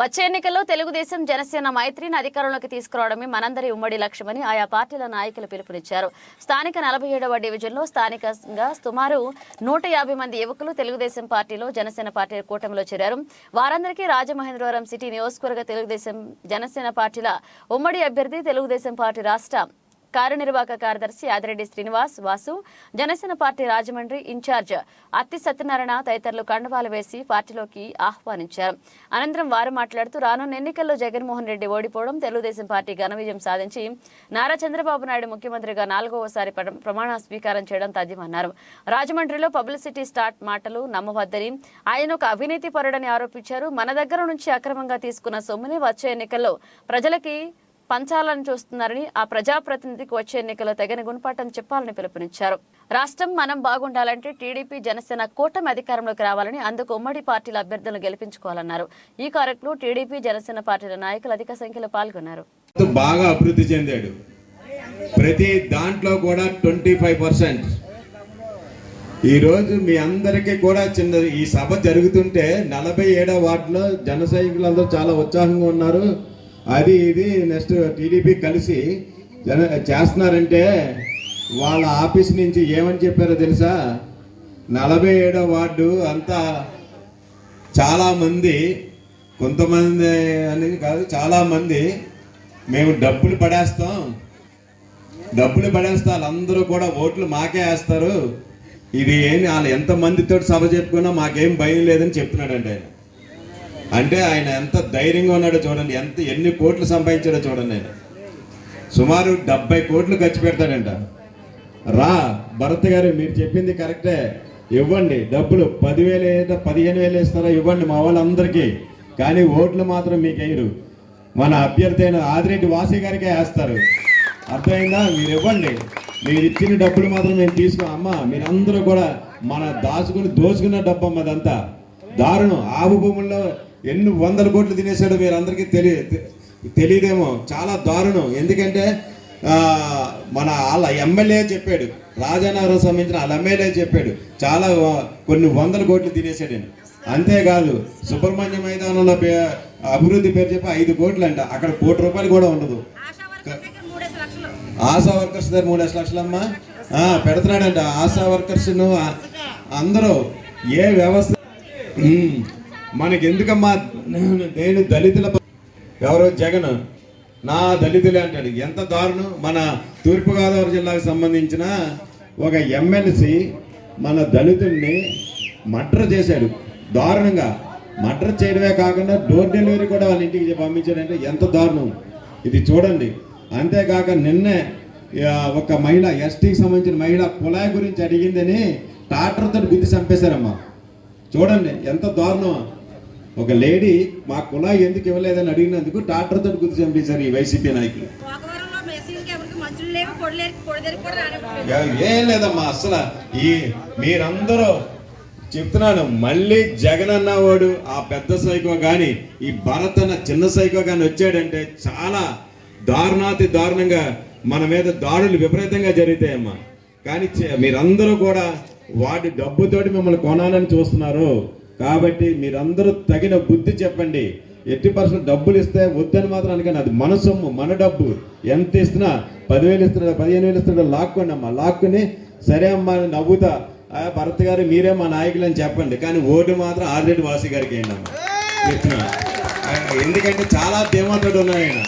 వచ్చే ఎన్నికల్లో తెలుగుదేశం జనసేన మైత్రిని అధికారంలోకి తీసుకురావడమే మనందరి ఉమ్మడి లక్ష్యమని ఆయా పార్టీల నాయకులు పిలుపునిచ్చారు. స్థానిక నలభై ఏడవ డివిజన్లో స్థానికంగా సుమారు నూట యాభై మంది యువకులు తెలుగుదేశం పార్టీలో జనసేన పార్టీ కూటమిలో చేరారు. వారందరికీ రాజమహేంద్రవరం సిటీ నియోజకవర్గ తెలుగుదేశం జనసేన పార్టీల ఉమ్మడి అభ్యర్థి తెలుగుదేశం పార్టీ రాష్ట్ర కార్యనిర్వాహక కార్యదర్శి ఆదిరెడ్డి శ్రీనివాస్ వాసు జనసేన పార్టీ రాజమండ్రి ఇన్ఛార్జ్ అత్తి సత్యనారాయణ తదితరులు కండవాలు వేసి పార్టీలోకి ఆహ్వానించారు. అనంతరం వారు మాట్లాడుతూ రానున్న ఎన్నికల్లో జగన్మోహన్ రెడ్డి ఓడిపోవడం తెలుగుదేశం పార్టీ ఘన విజయం సాధించి నారా చంద్రబాబు నాయుడు ముఖ్యమంత్రిగా నాలుగవసారి ప్రమాణ స్వీకారం చేయడం తథ్యమన్నారు. రాజమండ్రిలో పబ్లిసిటీ స్టార్ట్ మాటలు నమ్మవద్దని ఆయన ఒక అవినీతి పరుడని ఆరోపించారు. మన దగ్గర నుంచి అక్రమంగా తీసుకున్న సొమ్ముని వచ్చే ఎన్నికల్లో ప్రజలకి పంచాలని చూస్తున్నారని ఆ ప్రజాప్రతినిధికి వచ్చే ఎన్నికల్లో తగిన గుణపాఠం చెప్పాలని పిలుపునిచ్చారు. రాష్ట్రం మనం బాగుండాలంటే టీడీపీ జనసేన కూటమి అధికారంలోకి రావాలని అందుకు ఉమ్మడి పార్టీల అభ్యర్థులను గెలిపించుకోవాలన్నారు. ఈ కార్యక్రమంలో టీడీపీ జనసేన పార్టీల నాయకులు అధిక సంఖ్యలో పాల్గొన్నారు. బాగా అభివృద్ధి చెందాడు. ప్రతి దాంట్లో కూడా ట్వంటీ ఫైవ్ పర్సెంట్. ఈరోజు మీ అందరికీ కూడా చిన్న ఈ సభ జరుగుతుంటే నలభై ఏడో వార్డులో జన సైనికులందరూ చాలా ఉత్సాహంగా ఉన్నారు. అది ఇది నెక్స్ట్ టీడీపీ కలిసి జన చేస్తున్నారంటే వాళ్ళ ఆఫీస్ నుంచి ఏమని చెప్పారో తెలుసా? నలభై ఏడో వార్డు అంతా చాలామంది కొంతమంది అనేది కాదు చాలామంది మేము డబ్బులు పడేస్తాం. డబ్బులు పడేస్తే వాళ్ళందరూ కూడా ఓట్లు మాకే వేస్తారు. ఇది ఏంది వాళ్ళు ఎంతమందితో సభ చెప్పుకున్నా మాకేం భయం లేదని చెప్తున్నాడండి ఆయన. అంటే ఆయన ఎంత ధైర్యంగా ఉన్నాడో చూడండి ఎంత ఎన్ని కోట్లు సంపాదించాడో చూడండి ఆయన. సుమారు డెబ్బై కోట్లు ఖర్చు పెడతాడంట. రా భరత్ గారు మీరు చెప్పింది కరెక్టే. ఇవ్వండి డబ్బులు పదివేలు ఏదో పదిహేను వేలు వేస్తారా ఇవ్వండి మా వాళ్ళందరికీ. కానీ ఓట్లు మాత్రం మీకు వేయరు. మన అభ్యర్థి అయిన ఆదిరెడ్డి వాసి గారికే వేస్తారు. అర్థమైందా? మీరు ఇవ్వండి. మీరు ఇచ్చిన డబ్బులు మాత్రం మేము తీసుకో అమ్మ మీరందరూ కూడా మన దాచుకుని దోచుకున్న డబ్బు అమ్మ అదంతా. దారుణం. ఆవు భూముల్లో ఎన్ని వందల కోట్లు తినేసాడో మీరు అందరికీ తెలియ తెలియదేమో చాలా దారుణం. ఎందుకంటే మన వాళ్ళ ఎమ్మెల్యే చెప్పాడు. రాజానగరం సంబంధించిన వాళ్ళ ఎమ్మెల్యే చెప్పాడు. చాలా కొన్ని వందల కోట్లు తినేసాడని అంతేకాదు సుబ్రహ్మణ్య మైదానంలో అభివృద్ధి పేరు చెప్పి ఐదు కోట్లు అంట అక్కడ కోటి రూపాయలు కూడా ఉండదు. ఆశా వర్కర్స్ దగ్గర మూడేసి లక్షలమ్మా. ఆ, పెడుతున్నాడంట. ఆశా వర్కర్స్ అందరూ ఏ వ్యవస్థ మనకెందుకమ్మా? మనకి ఎందుకమ్మా నేను- నేను దళితుల ఎవరో జగన్ నా దళితులే అంటాడు. ఎంత దారుణం. మన తూర్పుగోదావరి జిల్లాకు సంబంధించిన ఒక ఎమ్మెల్సీ మన దళితుల్ని మర్డర్ చేశాడు. దారుణంగా. మర్డర్ చేయడమే కాకుండా డోర్ డెలివరీ కూడా వాళ్ళ ఇంటికి పంపించాడంటే ఎంత దారుణం. ఇది చూడండి. అంతేకాక నిన్నే ఒక మహిళ ఎస్టీకి సంబంధించిన మహిళ కులాయి గురించి అడిగిందని ట్రాక్టర్తో గుద్ది చంపేశారమ్మా. చూడండి ఎంత దారుణం. ఒక లేడీ మా కుళాయి ఎందుకు ఇవ్వలేదని అడిగినందుకు ట్రాక్టర్తో గుర్తు చంపేశారు ఈ వైసీపీ నాయకులు. ఏ- లేదమ్మా అసలు ఈ మీరందరూ చెప్తున్నాను మళ్ళీ జగన్ అన్నవాడు ఆ పెద్ద సైకో కానీ ఈ భరత్ అన్న చిన్న సైకో కానీ వచ్చాడంటే చాలా దారుణాతి దారుణంగా మన మీద దాడులు విపరీతంగా జరుగుతాయమ్మా. కానీ మీరందరూ కూడా వాటి డబ్బుతోటి మిమ్మల్ని కొనాలని చూస్తున్నారు. కాబట్టి మీరందరూ తగిన బుద్ధి చెప్పండి. ఎట్టి పర్సెంట్ డబ్బులు ఇస్తే వద్దని మాత్రం అనగానే అది మన సొమ్ము మన డబ్బు. ఎంత ఇస్తున్నా పదివేలు ఇస్తున్నాడు పదిహేను వేలు ఇస్తున్నాడు లాక్కోండి అమ్మా. లాక్కుని సరే అమ్మా అని నవ్వుతా "ఆ, భరత్ గారు మీరే మా నాయకులు అని చెప్పండి. కానీ ఓటు మాత్రం ఆదిరెడ్డి వాసి గారికి ఏంటమ్మా ఎందుకంటే చాలా ధీమాతోడు ఉన్నాడు ఆయన.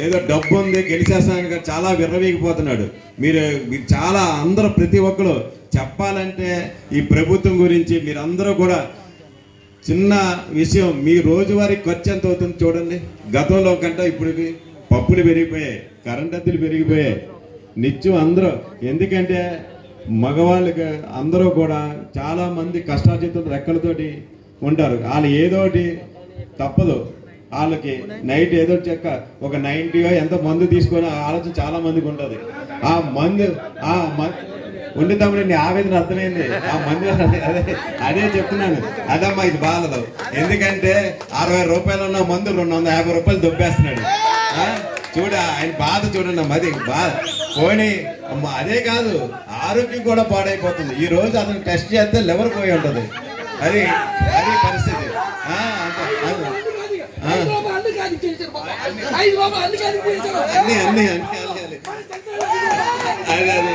ఏదో డబ్బు ఉంది గెలిచేస్తాను చాలా విర్రవీగిపోతున్నాడు. మీరు మీరు చాలా అందరూ ప్రతి ఒక్కరు చెప్పాలంటే ఈ ప్రభుత్వం గురించి మీరందరూ కూడా చిన్న విషయం మీ రోజువారీ ఖర్చు ఎంత అవుతుంది చూడండి. గతంలో కంటే ఇప్పుడు పప్పులు పెరిగిపోయాయి కరెంట్ అద్దెలు పెరిగిపోయాయి. నిత్యం అందరూ ఎందుకంటే మగవాళ్ళకి అందరూ కూడా చాలా మంది కష్టార్జితం రెక్కలతోటి ఉంటారు. వాళ్ళు ఏదోటి తప్పదు. వాళ్ళకి నైట్ ఏదో చెక్క ఒక నైంటీగా ఎంత మందు తీసుకొని ఆ ఆలోచన చాలా మందికి ఉంటుంది. ఆ మందు ఆ మందు ఉండి తమ్ముడు నీ ఆవేదన అర్థమైంది. ఆ మంది అదే అదే చెప్తున్నాను. అదమ్మా ఇది బాధలు. ఎందుకంటే అరవై రూపాయలు ఉన్న మందు రెండు వందల యాభై రూపాయలు దొబ్బేస్తున్నాడు? చూడ ఆయన బాధ చూడండి అమ్మా అది బాధ పోనీ అమ్మ అదే కాదు ఆరోగ్యం కూడా పాడైపోతుంది. ఈ రోజు అతను టెస్ట్ చేస్తే లివర్ పోయి ఉంటుంది. అది అది పరిస్థితి. అన్ని అన్ని అన్ని. అదే అదే.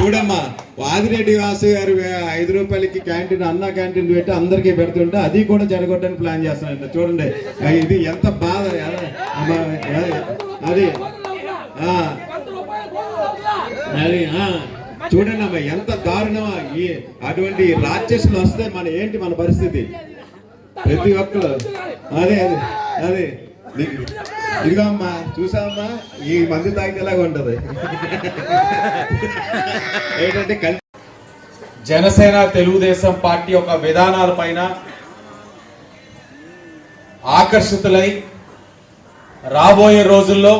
చూడమ్మా వాదిరెడ్డి వాసు గారు ఐదు రూపాయలకి క్యాంటీన్ అన్న క్యాంటీన్ పెట్టి అందరికీ పెడుతుంటే అది కూడా జరగొట్టని ప్లాన్ చేస్తానంట చూడండి ఇది ఎంత బాధ అదే, అది అది చూడండి అమ్మా ఎంత దారుణమా ఈ అటువంటి రాక్షసులు వస్తే మన ఏంటి మన పరిస్థితి? ప్రతి ఒక్కరు. అదే అదే అదే. ఇదిగో అమ్మా ఈ మంది తాగితే ఎలాగ ఉంటది. ఏంటంటే జనసేన తెలుగుదేశం పార్టీ యొక్క విధానాల పైన ఆకర్షితులై రాబోయే రోజుల్లో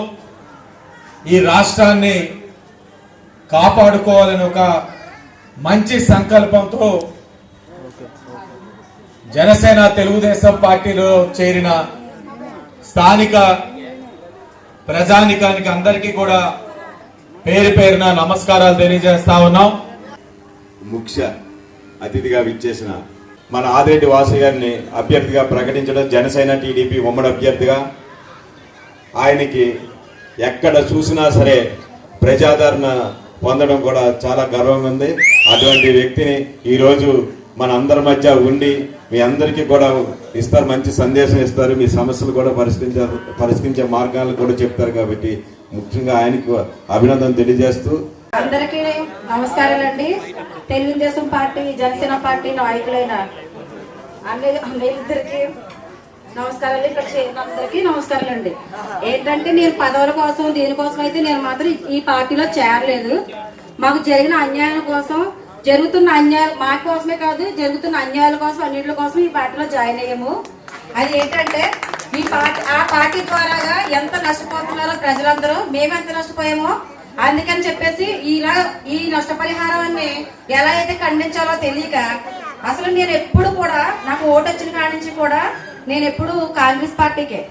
ఈ రాష్ట్రాన్ని కాపాడుకోవాలని ఒక మంచి సంకల్పంతో జనసేన తెలుగుదేశం పార్టీలో చేరిన స్థానిక ప్రజానికానికి అందరికీ కూడా పేరు పేరున నమస్కారాలు తెలియజేస్తా ఉన్నాం. ముఖ్య అతిథిగా విచ్చేసిన మన ఆదిరెడ్డి వాసు గారిని అభ్యర్థిగా ప్రకటించడం జనసేన టీడీపీ ఉమ్మడి అభ్యర్థిగా. ఆయనకి ఎక్కడ చూసినా సరే ప్రజాదరణ పొందడం కూడా చాలా గర్వంగా ఉంది. అటువంటి వ్యక్తిని ఈరోజు మన అందరి మధ్య ఉండి మీ అందరికీ కూడా ఇస్తారు మంచి సందేశం ఇస్తారు మీ సమస్యలు కూడా పరిష్కరించే పరిష్కరించే మార్గాలు కూడా చెప్తారు కాబట్టి ముఖ్యంగా ఆయనకు అభినందన తెలియజేస్తూ. అందరికీ నమస్కారాలండి. తెలుగుదేశం పార్టీ జనసేన పార్టీ నాయకులైన అందరికీ నమస్కారాలు. ఇక్కడ చేరిన అందరికీ నమస్కారాలండి. ఏంటంటే నేను పదవుల కోసం దీనికోసం అయితే నేను మాత్రం ఈ పార్టీలో చేరలేదు. మాకు జరిగిన అన్యాయం కోసం జరుగుతున్న అన్యాయాలు మా కోసమే కాదు జరుగుతున్న అన్యాయాల కోసం అన్నింటి కోసం ఈ పార్టీలో జాయిన్ అయ్యాము. అది ఏంటంటే ఈ పార్టీ ఆ పార్టీ ద్వారాగా ఎంత నష్టపోతున్నారో ప్రజలందరూ మేము ఎంత నష్టపోయామో అందుకని చెప్పేసి ఇలా ఈ నష్టపరిహారాన్ని ఎలా అయితే ఖండించాలో తెలియక అసలు నేను ఎప్పుడు కూడా నాకు ఓటు వచ్చిన కాడి నుంచి కూడా నేను ఎప్పుడు కాంగ్రెస్ పార్టీకే.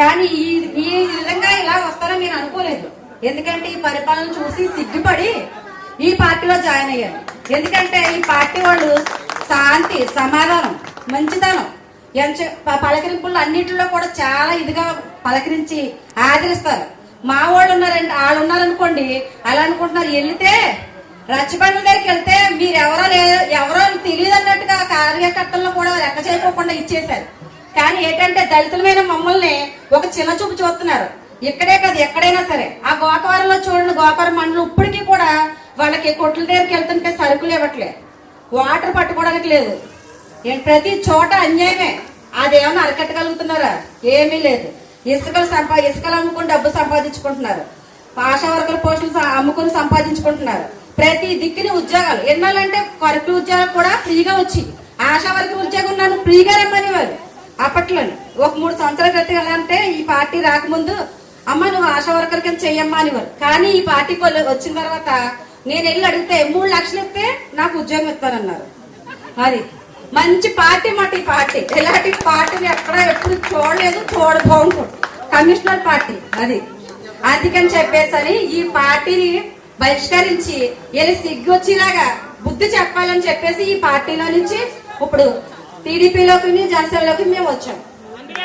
కానీ ఈ ఈ విధంగా ఇలా వస్తారని నేను అనుకోలేదు. ఎందుకంటే ఈ పరిపాలన చూసి సిగ్గుపడి ఈ పార్టీలో జాయిన్ అయ్యాను. ఎందుకంటే ఈ పార్టీ వాళ్ళు శాంతి సమాధానం మంచితనం ఎంచ పలకరింపులు అన్నిటిలో కూడా చాలా ఇదిగా పలకరించి ఆదరిస్తారు. మా వాళ్ళు ఉన్నారండి వాళ్ళు ఉన్నారనుకోండి అలా అనుకుంటున్నారు వెళ్తే రచ్చబండ్ల దగ్గరికి వెళ్తే మీరు ఎవరో ఎవరో తెలియదు అన్నట్టుగా కార్యకర్తలను కూడా లెక్క చేయకోకుండా ఇచ్చేశారు. కానీ ఏంటంటే దళితులమైన మమ్మల్ని ఒక చిన్న చూపు చూస్తున్నారు. ఇక్కడే కాదు ఎక్కడైనా సరే. ఆ గోకవరంలో చూడండి గోకవరం మండలం ఇప్పటికీ కూడా వాళ్ళకి కొట్ల దగ్గరికి వెళ్తుంటే సరుకులు ఇవ్వట్లే. వాటర్ పట్టుకోవడానికి లేదు. ప్రతి చోట అన్యాయమే. అదేమన్నా అరకట్టగలుగుతున్నారా? ఏమీ లేదు. ఇసుకలు సంపా ఇసుకలు అమ్ముకుని డబ్బు సంపాదించుకుంటున్నారు. ఆశా వర్కర్ పోస్టులు అమ్ముకుని సంపాదించుకుంటున్నారు. ప్రతి దిక్కుని ఉద్యోగాలు. ఎన్నాళ్ళంటే కరెక్ట్ ఉద్యోగాలు కూడా ఫ్రీగా వచ్చి ఆశా వర్కర్ ఉద్యోగం నన్ను ఫ్రీగా రమ్మనేవారు అప్పట్లో అప్పట్లోని. ఒక మూడు సంవత్సరాల క్రితం ఎలా అంటే ఈ పార్టీ రాకముందు అమ్మ నువ్వు ఆశా వర్కర్ కింద చెయ్యమ్మా అనేవారు కానీ ఈ పార్టీకి వచ్చిన తర్వాత నేను వెళ్ళి అడిగితే మూడు లక్షలు ఇస్తే నాకు ఉద్యోగం ఇస్తానన్నారు. అది. మంచి పార్టీ మాట ఈ పార్టీ. ఇలాంటి పార్టీని ఎక్కడ ఎప్పుడు చూడలేదు చూడబోను. Commissioner party. అది. అందుకని చెప్పేసని ఈ పార్టీని బహిష్కరించి వెళ్ళి సిగ్గు వచ్చేలాగా బుద్ధి చెప్పాలని చెప్పేసి ఈ పార్టీలో నుంచి ఇప్పుడు టీడీపీలోకి జనసేనలోకి మేము వచ్చాం.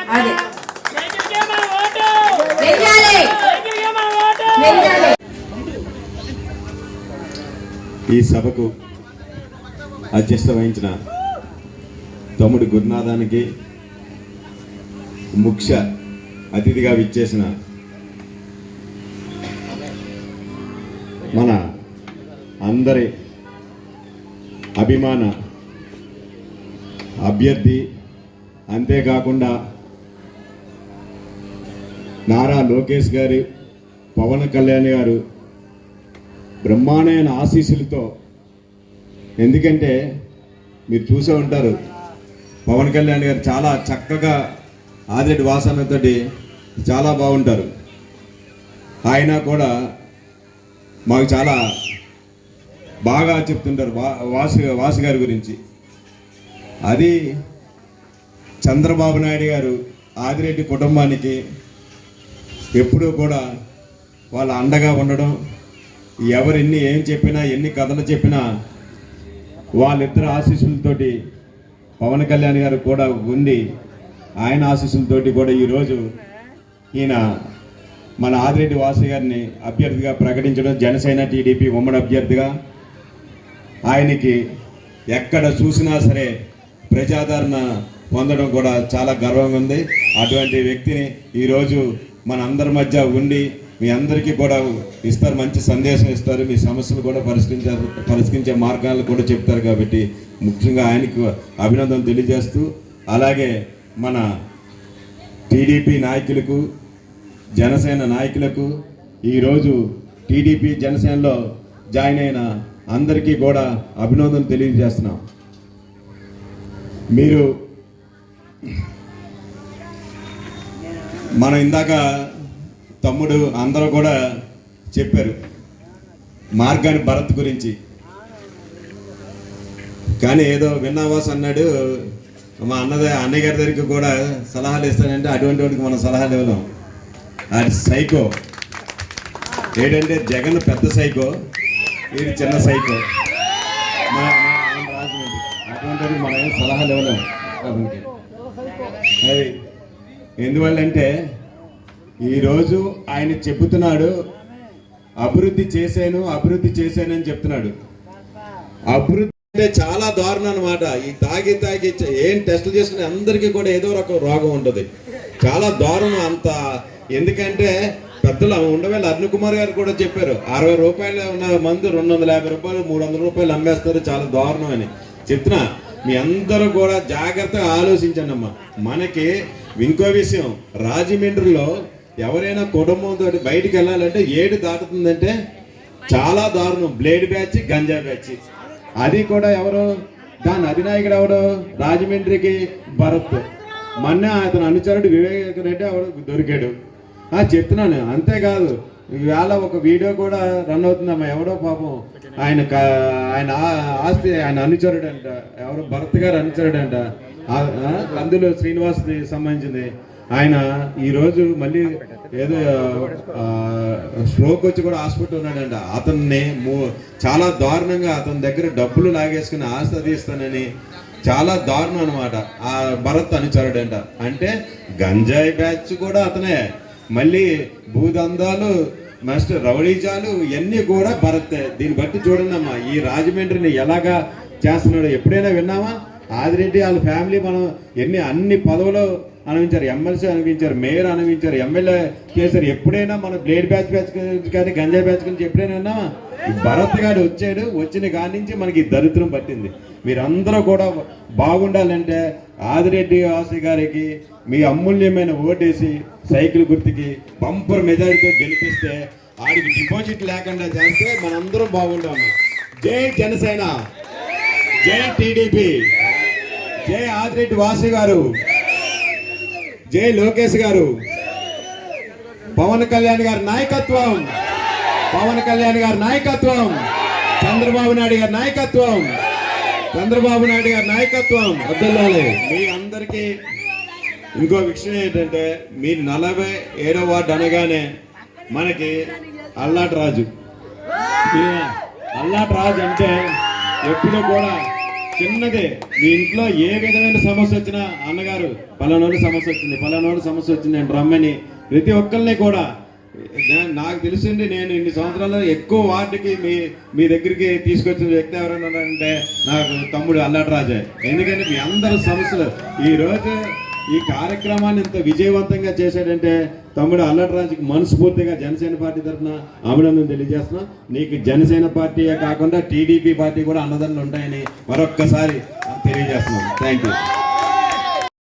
అది. వెయ్యాలి. ఓటు! వెయ్యాలి. ఈ సభకు అధ్యక్షత వహించిన తమ్ముడు గురునాథానికి ముఖ్య అతిథిగా విచ్చేసిన మన అందరి అభిమాన అభ్యర్థి అంతేకాకుండా నారా లోకేష్ గారు పవన్ కళ్యాణ్ గారు బ్రహ్మాండమైన ఆశీస్సులతో. ఎందుకంటే మీరు చూసే ఉంటారు పవన్ కళ్యాణ్ గారు చాలా చక్కగా ఆదిరెడ్డి వాసనతో చాలా బాగుంటారు. ఆయన కూడా మాకు చాలా బాగా చెప్తుంటారు వా- వాసు వాసు గారి గురించి. అది చంద్రబాబు నాయుడు గారు ఆదిరెడ్డి కుటుంబానికి ఎప్పుడూ కూడా వాళ్ళ అండగా ఉండడం ఎవరెన్ని ఏం చెప్పినా ఎన్ని కథలు చెప్పినా వాళ్ళిద్దరు ఆశీస్సులతోటి పవన్ కళ్యాణ్ గారు కూడా ఉండి ఆయన ఆశీస్సులతోటి కూడా ఈరోజు ఈయన మన ఆదిరెడ్డి వాసు గారిని అభ్యర్థిగా ప్రకటించడం జనసేన టీడీపీ ఉమ్మడి అభ్యర్థిగా ఆయనకి ఎక్కడ చూసినా సరే ప్రజాదరణ పొందడం కూడా చాలా గర్వంగా ఉంది. అటువంటి వ్యక్తిని ఈరోజు మన అందరి మధ్య ఉండి మీ అందరికీ కూడా ఇస్తారు మంచి సందేశం ఇస్తారు మీ సమస్యలు కూడా పరిష్కరించారు పరిష్కరించే మార్గాలను కూడా చెప్తారు కాబట్టి ముఖ్యంగా ఆయనకు అభినందన తెలియజేస్తూ అలాగే మన టీడీపీ నాయకులకు జనసేన నాయకులకు ఈరోజు టీడీపీ జనసేనలో జాయిన్ అయిన అందరికీ కూడా అభినందనలు తెలియజేస్తున్నాం. మీరు మనం ఇందాక తమ్ముడు అందరూ కూడా చెప్పారు మార్గాని భరత్ గురించి. కానీ ఏదో విన్నావాస్ అన్నాడు మా అన్నద అన్నయ్య గారి దగ్గరికి కూడా సలహాలు ఇస్తానంటే అటువంటి వాడికి మనం సలహాలు ఇవ్వలేం. అది సైకో. ఏంటంటే జగన్ పెద్ద సైకో ఇది చిన్న సైకో. మన అటువంటి వాడికి మనం సలహాలు ఇవ్వలేం. అది ఎందువల్లంటే ఈరోజు ఆయన చెబుతున్నాడు అభివృద్ధి చేశాను అభివృద్ధి చేశాను అని చెప్తున్నాడు. అభివృద్ధి అంటే చాలా దారుణం అనమాట ఈ తాగి తాగి ఏం టెస్టులు చేసుకునే అందరికీ కూడా ఏదో రకం రోగం ఉంటుంది. చాలా దారుణం అంత. ఎందుకంటే పెద్దలు ఉండవేళ అరుణ్ కుమార్ గారు కూడా చెప్పారు అరవై రూపాయలు ఉన్న మందు రెండు వందల యాభై రూపాయలు మూడు వందల రూపాయలు అమ్మేస్తారు చాలా దారుణం అని. చెప్తున్నా మీ అందరూ కూడా జాగ్రత్తగా ఆలోచించండి అమ్మా. మనకి ఇంకో విషయం రాజమండ్రిలో ఎవరైనా కుటుంబంతో బయటికి వెళ్ళాలంటే ఏడు దాటుతుందంటే చాలా దారుణం. Blade batch ganja batch. అది కూడా ఎవరు? దాని అధినాయకుడు ఎవరు? రాజమండ్రికి భరత్. మొన్న అతను అనుచరుడు వివేక్ రెడ్డి ఎవరు? దొరికాడు. ఆ చెప్తున్నాను. అంతేకాదు ఈవేళ ఒక వీడియో కూడా రన్ అవుతుందమ్మా. ఎవడో పాపం ఆయన ఆయన ఆస్తి ఆయన అనుచరుడు అంట ఎవరు? భరత్ గారు అనుచరుడంట. అంట అందులో శ్రీనివాస్ సంబంధించింది. ఆయన ఈరోజు మళ్ళీ ఏదో స్ట్రోక్ వచ్చి కూడా హాస్పిటల్ ఉన్నాడంట. అతన్ని మూ- చాలా దారుణంగా అతని దగ్గర డబ్బులు లాగేసుకుని ఆస్తి తీస్తానని చాలా దారుణం అనమాట ఆ భరత్ అనుచరుడంట. అంటే గంజాయి బ్యాచ్ కూడా అతనే. మళ్ళీ భూదందాలు మాస్టర్ రౌడీజాలు ఇవన్నీ కూడా భరత్. దీన్ని బట్టి చూడండి అమ్మా ఈ రాజమండ్రిని ఎలాగా చేస్తున్నాడు ఎప్పుడైనా విన్నామా ఆదిరెడ్డి వాళ్ళ ఫ్యామిలీ మనం ఎన్ని అన్ని పదవులు అనుభవించారు ఎమ్మెల్సీ అనుభవించారు మేయర్ అనుభవించారు ఎమ్మెల్యే చేశారు. ఎప్పుడైనా మన బ్లేడ్ బ్యాచ్ బ్యాచ్ కానీ గంజాయి బ్యాచ్ గురించి ఎప్పుడైనా విన్నామా భరత్ గారు వచ్చాడు వచ్చిన కాడి నుంచి మనకి దరిద్రం పట్టింది. మీరందరూ కూడా బాగుండాలంటే ఆదిరెడ్డి వాసి గారికి మీ అమూల్యమైన ఓటేసి సైకిల్ గుర్తుకి బంపర్ మెజారిటీతో గెలిపిస్తే ఆడికి డిపాజిట్ లేకుండా చేస్తే మనందరం బాగుండాము జై జనసేన జై టీడీపీ జై ఆదిరెడ్డి వాసు గారు. జై లోకేష్ గారు. పవన్ కళ్యాణ్ గారి నాయకత్వం. పవన్ కళ్యాణ్ గారి నాయకత్వం. చంద్రబాబు నాయుడు గారి నాయకత్వం. చంద్రబాబు నాయుడు గారి నాయకత్వం. వద్దలాలి మీ అందరికీ ఇంకో విషయం ఏంటంటే మీ నలభై ఏడో వార్డు అనగానే మనకి అల్లాటి రాజు అల్లాటి రాజు అంటే ఎప్పుడు కూడా చిన్నదే. మీ ఇంట్లో ఏ విధమైన సమస్య వచ్చినా అన్నగారు పలానోడు సమస్య వచ్చింది పలానోడు సమస్య వచ్చింది నేను రమ్మని ప్రతి ఒక్కరిని కూడా. నాకు తెలిసింది నేను ఇన్ని సంవత్సరాలు ఎక్కువ వార్డుకి మీ మీ దగ్గరికి తీసుకొచ్చిన వ్యక్తి ఎవరైనా అంటే నాకు తమ్ముడు అల్లాటి రాజే ఎందుకంటే మీ అందరి సమస్యలు. ఈ ఈ కార్యక్రమాన్ని ఇంత విజయవంతంగా చేశాడంటే తమ్ముడు అల్లటి రాజుకి మనస్ఫూర్తిగా జనసేన పార్టీ తరఫున అభినందన తెలియజేస్తున్నాం. నీకు జనసేన పార్టీయే కాకుండా టీడీపీ పార్టీ కూడా అన్నదండలు ఉంటాయని మరొక్కసారి తెలియజేస్తున్నాం థ్యాంక్ యూ